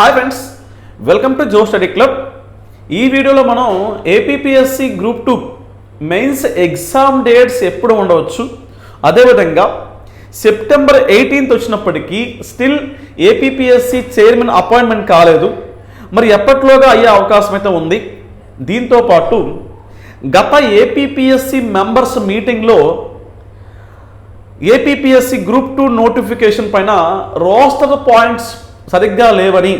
Hi friends welcome to Jo study club. ఈ వీడియోలో మనం APPSC group two mains exam dates ఎప్పుడు ఉండవచ్చు? అదేవిధంగా సెప్టెంబర్ ఎయిటీన్త్ వచ్చినప్పటికీ స్టిల్ ఏపీపీఎస్సి చైర్మన్ అపాయింట్మెంట్ కాలేదు. మరి ఎప్పట్లోగా అయ్యే అవకాశం అయితే ఉంది? దీంతో పాటు గత ఏపీపీఎస్సి మెంబర్స్ మీటింగ్లో ఏపీపీఎస్సి గ్రూప్ టూ నోటిఫికేషన్ పైన రోస్టర్ పాయింట్స్ సరిగ్గా లేవని.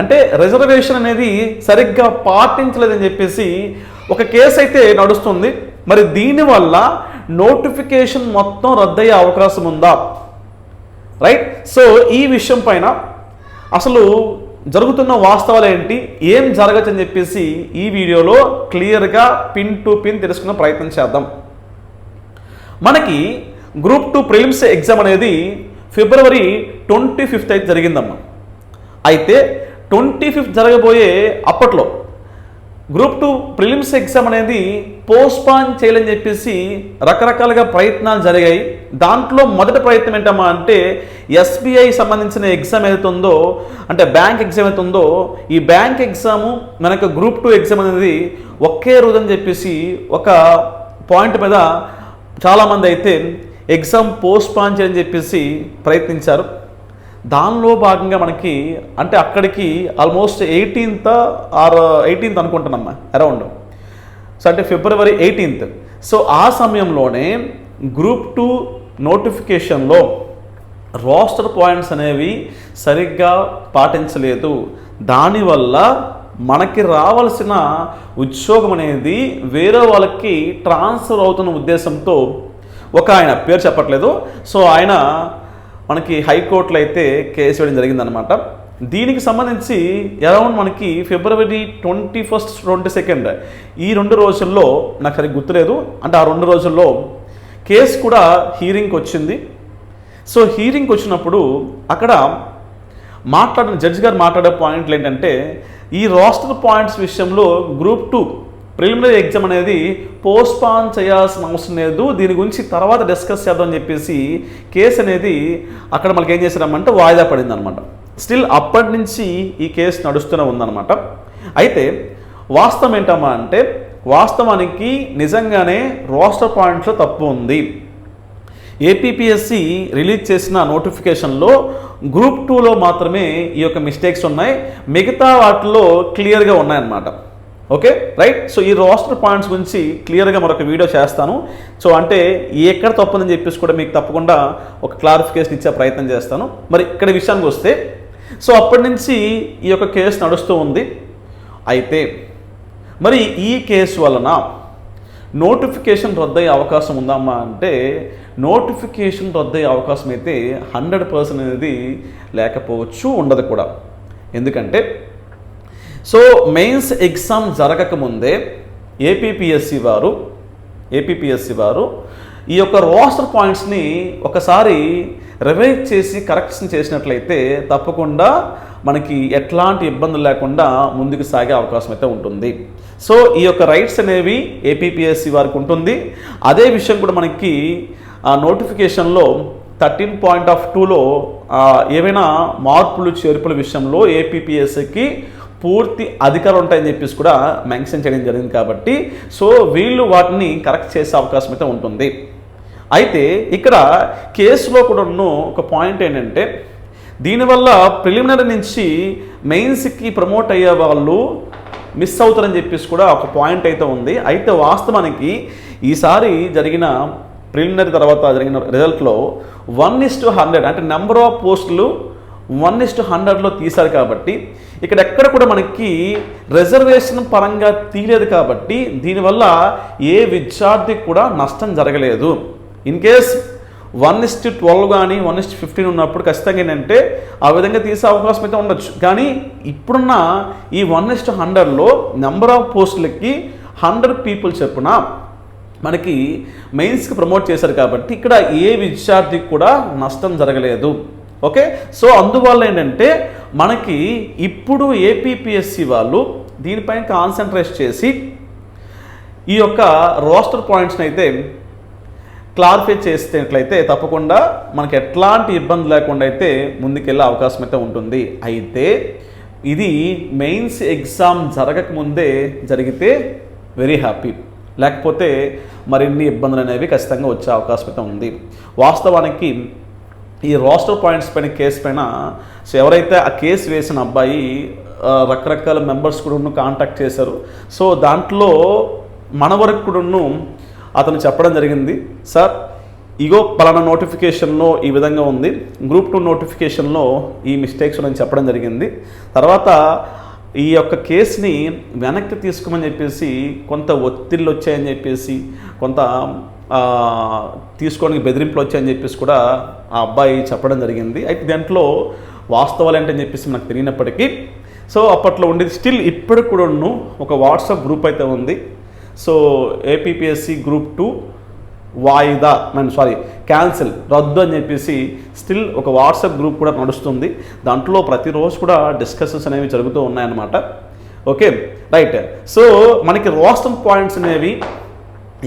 అంటే రిజర్వేషన్ అనేది సరిగ్గా పాటించలేదని చెప్పేసి ఒక కేసు అయితే నడుస్తుంది. మరి దీనివల్ల నోటిఫికేషన్ మొత్తం రద్దయ్యే అవకాశం ఉందా? రైట్ సో ఈ విషయం పైన అసలు జరుగుతున్న వాస్తవాలు ఏంటి? ఏం జరగచ్చని చెప్పేసి ఈ వీడియోలో క్లియర్గా పిన్ టు పిన్ తెలుసుకునే ప్రయత్నం చేద్దాం. మనకి గ్రూప్ టూ ప్రిలిమ్స్ ఎగ్జామ్ అనేది ఫిబ్రవరి ట్వంటీ ఫిఫ్త్ అయితే జరిగిందమ్మా. అయితే ట్వంటీ ఫిఫ్త్ జరగబోయే అప్పట్లో గ్రూప్ టూ ప్రిలిమ్స్ ఎగ్జామ్ అనేది పోస్ట్పాన్ చేయాలని చెప్పేసి రకరకాలుగా ప్రయత్నాలు జరిగాయి. దాంట్లో మొదటి ప్రయత్నం ఏంటమ్మా అంటే ఎస్బీఐ సంబంధించిన ఎగ్జామ్ ఏదైతుందో ఉందో అంటే బ్యాంక్ ఎగ్జామ్ అయితే ఉందో ఈ బ్యాంక్ ఎగ్జాము మనకు గ్రూప్ టూ ఎగ్జామ్ అనేది ఒకే రోజు అని చెప్పేసి ఒక పాయింట్ మీద చాలామంది అయితే ఎగ్జామ్ పోస్ట్పాన్ చేయని చెప్పేసి ప్రయత్నించారు. దానిలో భాగంగా మనకి అంటే అక్కడికి ఆల్మోస్ట్ ఎయిటీన్త్ ఆర్ ఎయిటీన్త్ అనుకుంటున్నామ్మా అరౌండ్. సో అంటే ఫిబ్రవరి ఎయిటీన్త్ సో ఆ సమయంలోనే గ్రూప్ టూ నోటిఫికేషన్లో రోస్టర్ పాయింట్స్ అనేవి సరిగ్గా పాటించలేదు. దానివల్ల మనకి రావాల్సిన ఉద్యోగం అనేది వేరే వాళ్ళకి ట్రాన్స్ఫర్ అవుతున్న ఉద్దేశంతో ఒక ఆయన పేరు చెప్పట్లేదు. సో ఆయన మనకి హైకోర్టులో అయితే కేసు వేయడం జరిగిందనమాట దీనికి సంబంధించి అరౌండ్ మనకి February twenty first twenty second. ఈ రెండు రోజుల్లో నాకు సరిగ్గా గుర్తులేదు. అంటే ఆ రెండు రోజుల్లో కేసు కూడా హీరింగ్కి వచ్చింది. సో హీరింగ్కి వచ్చినప్పుడు అక్కడ మాట్లాడిన జడ్జి గారు మాట్లాడే పాయింట్లు ఏంటంటే ఈ రోస్టర్ పాయింట్స్ విషయంలో గ్రూప్ టూ ప్రిలిమినరీ ఎగ్జామ్ అనేది పోస్ట్పాన్ చేయాల్సిన అవసరం లేదు. దీని గురించి తర్వాత డిస్కస్ చేద్దామని చెప్పేసి కేసు అనేది అక్కడ మనకి ఏం చేశారమ్మంటే వాయిదా పడింది అనమాట స్టిల్ అప్పటి నుంచి ఈ కేసు నడుస్తూనే ఉందన్నమాట. అయితే వాస్తవం ఏంటమ్మా అంటే వాస్తవానికి నిజంగానే రోస్టర్ పాయింట్స్లో తప్పు ఉంది. ఏపీపీఎస్సి రిలీజ్ చేసిన నోటిఫికేషన్లో గ్రూప్ టూలో మాత్రమే ఈ యొక్క మిస్టేక్స్ ఉన్నాయి. మిగతా వాటిలో క్లియర్గా ఉన్నాయన్నమాట. ఓకే రైట్ సో ఈ రోస్టర్ పాయింట్స్ గురించి క్లియర్గా మరొక వీడియో చేస్తాను. సో అంటే ఎక్కడ తప్పుందని చెప్పేసి కూడా మీకు తప్పకుండా ఒక క్లారిఫికేషన్ ఇచ్చే ప్రయత్నం చేస్తాను. మరి ఇక్కడ విషయానికి వస్తే సో అప్పటి నుంచి ఈ యొక్క కేసు నడుస్తూ ఉంది. అయితే మరి ఈ కేసు వలన నోటిఫికేషన్ రద్దయ్యే అవకాశం ఉందమ్మా అంటే నోటిఫికేషన్ రద్దయ్యే అవకాశం అయితే హండ్రెడ్ పర్సెంట్ అనేది లేకపోవచ్చు ఉండదు కూడా. ఎందుకంటే సో మెయిన్స్ ఎగ్జామ్ జరగకముందే ఏపీపీఎస్సి వారు ఏపీపీఎస్సి వారు ఈ యొక్క రోస్టర్ పాయింట్స్ని ఒకసారి రివైజ్ చేసి కరెక్షన్ చేసినట్లయితే తప్పకుండా మనకి ఎట్లాంటి ఇబ్బందులు లేకుండా ముందుకు సాగే అవకాశం అయితే ఉంటుంది. సో ఈ యొక్క రైట్స్ అనేవి ఏపీపీఎస్సి వారికి ఉంటుంది. అదే విషయం కూడా మనకి ఆ నోటిఫికేషన్లో థర్టీన్ పాయింట్ ఆఫ్ టూలో ఏవైనా మార్పులు చేర్పుల విషయంలో ఏపీపీఎస్సికి పూర్తి అధికారం ఉంటాయని చెప్పేసి కూడా మెన్షన్ చేయడం జరిగింది కాబట్టి సో వీళ్ళు వాటిని కరెక్ట్ చేసే అవకాశం అయితే ఉంటుంది. అయితే ఇక్కడ కేసులో కూడా ఉన్న ఒక పాయింట్ ఏంటంటే దీనివల్ల ప్రిలిమినరీ నుంచి మెయిన్స్కి ప్రమోట్ అయ్యే వాళ్ళు మిస్ అవుతారని చెప్పేసి కూడా ఒక పాయింట్ అయితే ఉంది. అయితే వాస్తవానికి ఈసారి జరిగిన ప్రిలిమినరీ తర్వాత జరిగిన రిజల్ట్లో వన్ ఇస్ టు హండ్రెడ్ అంటే నెంబర్ ఆఫ్ పోస్టులు వన్ ఇస్ టు హండ్రెడ్లో తీశారు కాబట్టి ఇక్కడ ఎక్కడ కూడా మనకి రిజర్వేషన్ పరంగా తీయలేదు కాబట్టి దీనివల్ల ఏ విద్యార్థికి కూడా నష్టం జరగలేదు. In case one is to twelve కానీ వన్ ఇస్ట్ ఫిఫ్టీన్ ఉన్నప్పుడు ఖచ్చితంగా ఏంటంటే ఆ విధంగా తీసే అవకాశం అయితే ఉండొచ్చు. కానీ ఇప్పుడున్న ఈ వన్ ఇస్ట్ హండ్రెడ్లో నెంబర్ ఆఫ్ పోస్టులకి హండ్రెడ్ పీపుల్ చెప్పున మనకి మెయిన్స్కి ప్రమోట్ చేశారు కాబట్టి ఇక్కడ ఏ విద్యార్థికి కూడా నష్టం జరగలేదు. ఓకే? సో అందువల్ల ఏంటంటే మనకి ఇప్పుడు ఏపీపీఎస్సి వాళ్ళు దీనిపైన కాన్సన్ట్రేట్ చేసి ఈ యొక్క రోస్టర్ పాయింట్స్ని అయితే క్లారిఫై చేసేట్లయితే తప్పకుండా మనకి ఎట్లాంటి ఇబ్బంది లేకుండా అయితే ముందుకెళ్ళే అవకాశం అయితే ఉంటుంది. అయితే ఇది మెయిన్స్ ఎగ్జామ్ జరగకముందే జరిగితే వెరీ హ్యాపీ లేకపోతే మరిన్ని ఇబ్బందులు అనేవి ఖచ్చితంగా వచ్చే అవకాశం అయితే ఉంది. వాస్తవానికి ఈ రోస్టర్ పాయింట్స్ పైన కేసు పైన సో ఎవరైతే ఆ కేసు వేసిన అబ్బాయి రకరకాల మెంబర్స్ కూడా కాంటాక్ట్ చేశారు. సో దాంట్లో మన వరకు కూడాను అతను చెప్పడం జరిగింది సార్ ఇగో పలానా నోటిఫికేషన్లో ఈ విధంగా ఉంది. గ్రూప్ టూ నోటిఫికేషన్లో ఈ మిస్టేక్స్ ఉన్నాయని చెప్పడం జరిగింది. తర్వాత ఈ యొక్క కేసుని వెనక్కి తీసుకోమని చెప్పేసి కొంత ఒత్తిళ్ళు వచ్చాయని చెప్పేసి కొంత తీసుకోవడానికి బెదిరింపులు వచ్చాయని చెప్పేసి కూడా ఆ అబ్బాయి చెప్పడం జరిగింది. అయితే దాంట్లో వాస్తవాలు ఏంటని చెప్పేసి నాకు తెలియనప్పటికీ సో అప్పట్లో ఉండేది స్టిల్ ఇప్పటికి కూడా ఒక వాట్సాప్ గ్రూప్ అయితే ఉంది. సో ఏపీపీఎస్సి గ్రూప్ టూ వాయిదా అండ్ సారీ క్యాన్సిల్ రద్దు అని చెప్పేసి స్టిల్ ఒక వాట్సాప్ గ్రూప్ కూడా నడుస్తుంది. దాంట్లో ప్రతిరోజు కూడా డిస్కషన్స్ అనేవి జరుగుతూ ఉన్నాయన్నమాట. Okay right. సో మనకి రోస్టమ్ పాయింట్స్ అనేవి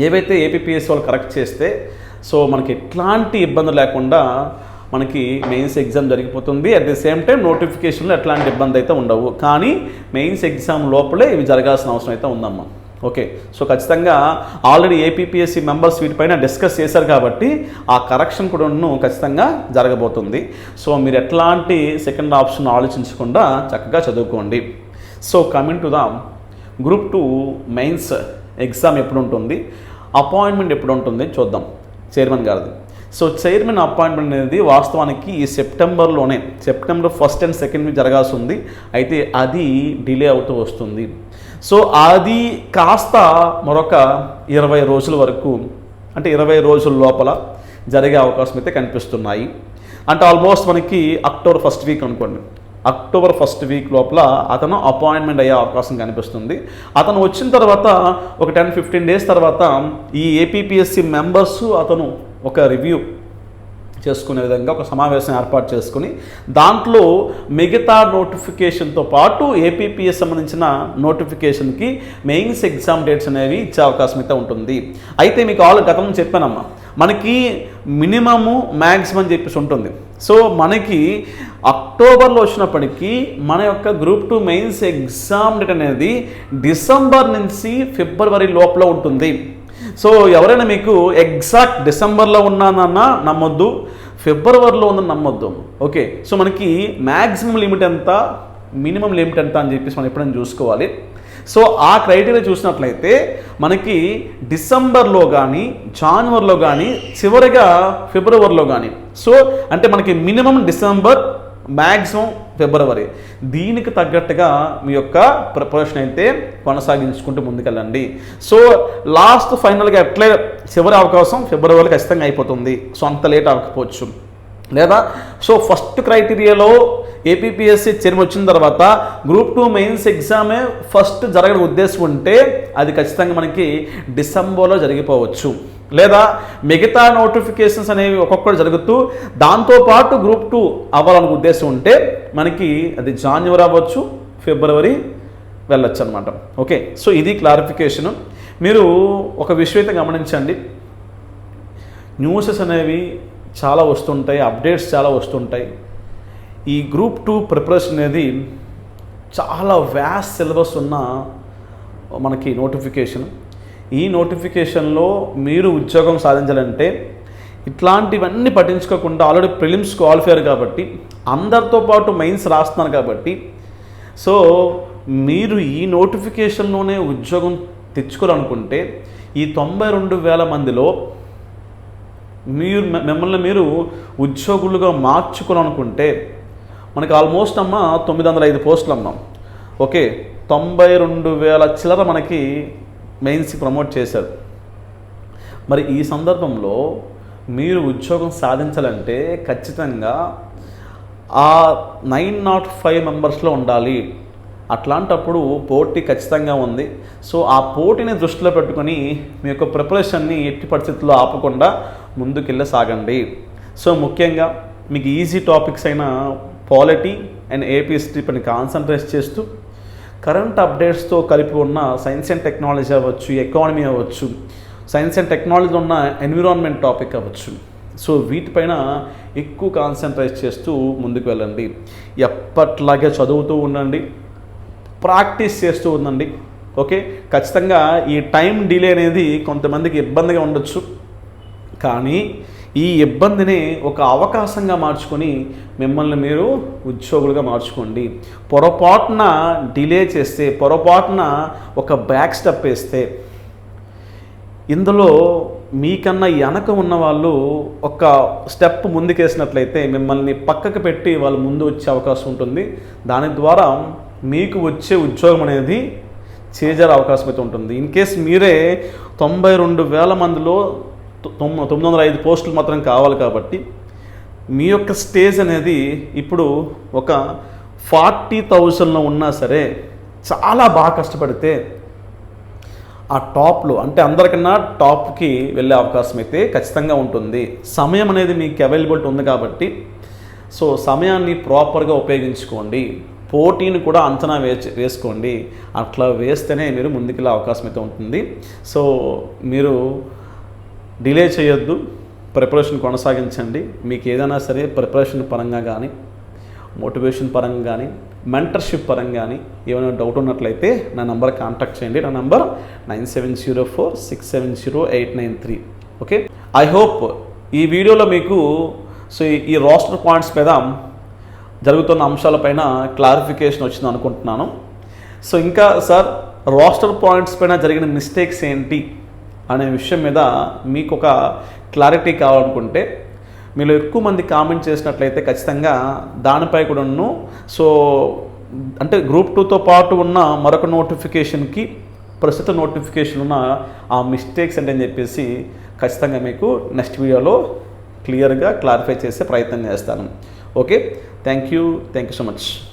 ఏవైతే ఏపీపీఎస్ వాళ్ళు కరెక్ట్ చేస్తే సో మనకి ఎట్లాంటి ఇబ్బంది లేకుండా మనకి మెయిన్స్ ఎగ్జామ్ జరిగిపోతుంది. అట్ ది సేమ్ టైం నోటిఫికేషన్లో ఎట్లాంటి ఇబ్బంది అయితే ఉండవు. కానీ మెయిన్స్ ఎగ్జామ్ లోపలే ఇవి జరగాల్సిన అవసరం అయితే ఉందమ్మా. ఓకే సో ఖచ్చితంగా ఆల్రెడీ ఏపీపీఎస్సీ మెంబర్స్ వీటిపైన డిస్కస్ చేశారు కాబట్టి ఆ కరెక్షన్ కూడా ఖచ్చితంగా జరగబోతుంది. సో మీరు ఎట్లాంటి సెకండ్ ఆప్షన్ ఆలోచించకుండా చక్కగా చదువుకోండి. So coming to the group two mains exam ఎప్పుడు ఉంటుంది అపాయింట్మెంట్ ఎప్పుడు ఉంటుంది చూద్దాం. చైర్మన్ గారిది. సో చైర్మన్ అపాయింట్మెంట్ అనేది వాస్తవానికి ఈ సెప్టెంబర్లోనే September first and second week జరగాల్సి ఉంది అయితే అది డిలే అవుతూ వస్తుంది. సో అది కాస్త మరొక ఇరవై రోజుల వరకు అంటే ఇరవై రోజుల లోపల జరిగే అవకాశం అయితే కనిపిస్తున్నాయి. అంటే ఆల్మోస్ట్ మనకి అక్టోబర్ ఫస్ట్ వీక్ అనుకోండి. అక్టోబర్ ఫస్ట్ వీక్ లోపల అతను అపాయింట్మెంట్ అయ్యే అవకాశం కనిపిస్తుంది. అతను వచ్చిన తర్వాత ఒక టెన్ ఫిఫ్టీన్ డేస్ తర్వాత ఈ ఏపీపీఎస్సి మెంబర్స్ అతను ఒక రివ్యూ చేసుకునే విధంగా ఒక సమావేశం ఏర్పాటు చేసుకుని దాంట్లో మిగతా నోటిఫికేషన్తో పాటు ఏపీపీఎస్ సంబంధించిన నోటిఫికేషన్కి మెయిన్స్ ఎగ్జామ్ డేట్స్ అనేవి ఇచ్చే అవకాశం అయితే ఉంటుంది. అయితే మీకు ఆల్ గతం చెప్పానమ్మా మనకి మినిమము మ్యాక్సిమం చెప్పేసి ఉంటుంది. సో మనకి అక్టోబర్లో వచ్చినప్పటికీ మన యొక్క group two mains exam date అనేది డిసెంబర్ నుంచి ఫిబ్రవరి లోపల ఉంటుంది. సో ఎవరైనా మీకు ఎగ్జాక్ట్ డిసెంబర్లో ఉన్నానన్న నమ్మొద్దు ఫిబ్రవరిలో ఉందని నమ్మొద్దు. ఓకే సో మనకి మ్యాక్సిమం లిమిట్ ఎంత? మినిమం లిమిట్ ఎంత అని చెప్పేసి మనం ఎప్పుడైనా చూసుకోవాలి. సో ఆ క్రైటీరియా చూసినట్లయితే మనకి డిసెంబర్లో కానీ జనవరిలో కానీ చివరిగా ఫిబ్రవరిలో కానీ. సో అంటే మనకి మినిమం డిసెంబర్ మ్యాక్సిమం ఫిబ్రవరి. దీనికి తగ్గట్టుగా మీ యొక్క ప్రిపరేషన్ అయితే కొనసాగించుకుంటూ ముందుకెళ్ళండి. సో లాస్ట్ ఫైనల్గా ఎట్లే చివరి అవకాశం ఫిబ్రవరి ఖచ్చితంగా అయిపోతుంది. సో అంత లేట్ అవ్వకపోవచ్చు. లేదా? సో ఫస్ట్ క్రైటీరియాలో ఏపీపీఎస్సీ చర్మ వచ్చిన తర్వాత గ్రూప్ టూ మెయిన్స్ ఎగ్జామే ఫస్ట్ జరగడం ఉద్దేశం ఉంటే అది ఖచ్చితంగా మనకి డిసెంబర్లో జరిగిపోవచ్చు. లేదా మిగతా నోటిఫికేషన్స్ అనేవి ఒక్కొక్కటి జరుగుతూ దాంతోపాటు గ్రూప్ టూ అవ్వాలనే ఉద్దేశం ఉంటే మనకి అది జాన్యువరి అవ్వచ్చు ఫిబ్రవరి వెళ్ళొచ్చు అనమాట ఓకే సో ఇది క్లారిఫికేషన్. మీరు ఒక విషయం అయితే గమనించండి. న్యూసెస్ అనేవి చాలా వస్తుంటాయి అప్డేట్స్ చాలా వస్తుంటాయి. ఈ గ్రూప్ టూ ప్రిపరేషన్ అనేది చాలా వ్యాస్ సిలబస్ ఉన్న మనకి నోటిఫికేషన్. ఈ నోటిఫికేషన్లో మీరు ఉద్యోగం సాధించాలంటే ఇట్లాంటివన్నీ పట్టించుకోకుండా ఆల్రెడీ ప్రిలిమ్స్ క్వాలిఫైర్ కాబట్టి అందరితో పాటు మెయిన్స్ రాస్తున్నారు కాబట్టి. సో మీరు ఈ నోటిఫికేషన్లోనే ఉద్యోగం తెచ్చుకోవాలనుకుంటే ఈ తొంభై రెండు వేల మందిలో మీరు మిమ్మల్ని మీరు ఉద్యోగులుగా మార్చుకోవాలనుకుంటే మనకి ఆల్మోస్ట్ అమ్మ తొమ్మిది వందల ఐదు పోస్టులు అమ్మాం. ఓకే తొంభై రెండు వేల చిల్లర మనకి మెయిన్స్కి ప్రమోట్ చేశారు. మరి ఈ సందర్భంలో మీరు ఉద్యోగం సాధించాలంటే ఖచ్చితంగా ఆ నైన్ నాట్ ఫైవ్ మెంబర్స్లో ఉండాలి. అట్లాంటప్పుడు పోటీ ఖచ్చితంగా ఉంది. సో ఆ పోటీని దృష్టిలో పెట్టుకొని మీ యొక్క ప్రిపరేషన్ని ఎట్టి పరిస్థితుల్లో ఆపకుండా ముందుకెళ్ళ సాగండి. సో ముఖ్యంగా మీకు ఈజీ టాపిక్స్ అయిన పాలిటీ అండ్ ఏపీఎస్టీ పని కాన్సన్ట్రేట్ చేస్తూ కరెంట్ అప్డేట్స్తో కలిపి ఉన్న సైన్స్ అండ్ టెక్నాలజీ అవ్వచ్చు ఎకానమీ అవ్వచ్చు సైన్స్ అండ్ టెక్నాలజీ ఉన్న ఎన్విరాన్మెంట్ టాపిక్ అవ్వచ్చు. సో వీటిపైన ఎక్కువ కాన్సన్ట్రేట్ చేస్తూ ముందుకు వెళ్ళండి. ఎప్పట్లాగే చదువుతూ ఉండండి. ప్రాక్టీస్ చేస్తూ ఉండండి. ఓకే? ఖచ్చితంగా ఈ టైం డిలే అనేది కొంతమందికి ఇబ్బందిగా ఉండొచ్చు. కానీ ఈ ఇబ్బందిని ఒక అవకాశంగా మార్చుకొని మిమ్మల్ని మీరు ఉద్యోగులుగా మార్చుకోండి. పొరపాటున డిలే చేస్తే పొరపాటున ఒక బ్యాక్ స్టెప్ వేస్తే ఇందులో మీకన్నా వెనక ఉన్న వాళ్ళు ఒక స్టెప్ ముందుకేసినట్లయితే మిమ్మల్ని పక్కకు పెట్టి వాళ్ళు ముందు వచ్చే అవకాశం ఉంటుంది. దాని ద్వారా మీకు వచ్చే ఉద్యోగం అనేది చేజారే అవకాశం అయితే ఉంటుంది. ఇన్ కేస్ మీరే తొంభై రెండు వేల మందిలో తొమ్మిది తొమ్మిది వందల ఐదు పోస్టులు మాత్రం కావాలి కాబట్టి మీ యొక్క స్టేజ్ అనేది ఇప్పుడు ఒక ఫార్టీ థౌజండ్లో ఉన్నా సరే చాలా బాగా కష్టపడితే ఆ టాప్లో అంటే అందరికన్నా టాప్కి వెళ్ళే అవకాశం అయితే ఖచ్చితంగా ఉంటుంది. సమయం అనేది మీకు అవైలబిలిటీ ఉంది కాబట్టి సో సమయాన్ని ప్రాపర్గా ఉపయోగించుకోండి. పోటీని కూడా అంచనా వేసి వేసుకోండి. అట్లా వేస్తేనే మీరు ముందుకెళ్ళే అవకాశం అయితే ఉంటుంది. సో మీరు డిలే చేయొద్దు ప్రిపరేషన్ కొనసాగించండి. మీకు ఏదైనా సరే ప్రిపరేషన్ పరంగా కానీ మోటివేషన్ పరంగా కానీ మెంటర్షిప్ పరంగా కానీ ఏమైనా డౌట్ ఉన్నట్లయితే నా నంబర్ కాంటాక్ట్ చేయండి. నా number nine seven zero four six seven zero eight nine three. Okay? I hope ఈ వీడియోలో మీకు సో ఈ- ఈ రోస్టర్ పాయింట్స్ మీద జరుగుతున్న అంశాలపైన క్లారిఫికేషన్ వచ్చింది అనుకుంటున్నాను. సో ఇంకా సార్ రోస్టర్ పాయింట్స్ పైన జరిగిన మిస్టేక్స్ ఏంటి? అనే విషయం మీద మీకు ఒక క్లారిటీ కావాలనుకుంటే మీరు ఎక్కువ మంది కామెంట్ చేసినట్లయితే ఖచ్చితంగా దానిపై కూడాను సో అంటే గ్రూప్ టూతో పాటు ఉన్న మరొక నోటిఫికేషన్కి ప్రస్తుత నోటిఫికేషన్ ఉన్న ఆ మిస్టేక్స్ ఏంటని చెప్పేసి ఖచ్చితంగా మీకు నెక్స్ట్ వీడియోలో క్లియర్గా క్లారిఫై చేసే ప్రయత్నం చేస్తాను. Okay? Thank you. Thank you so much.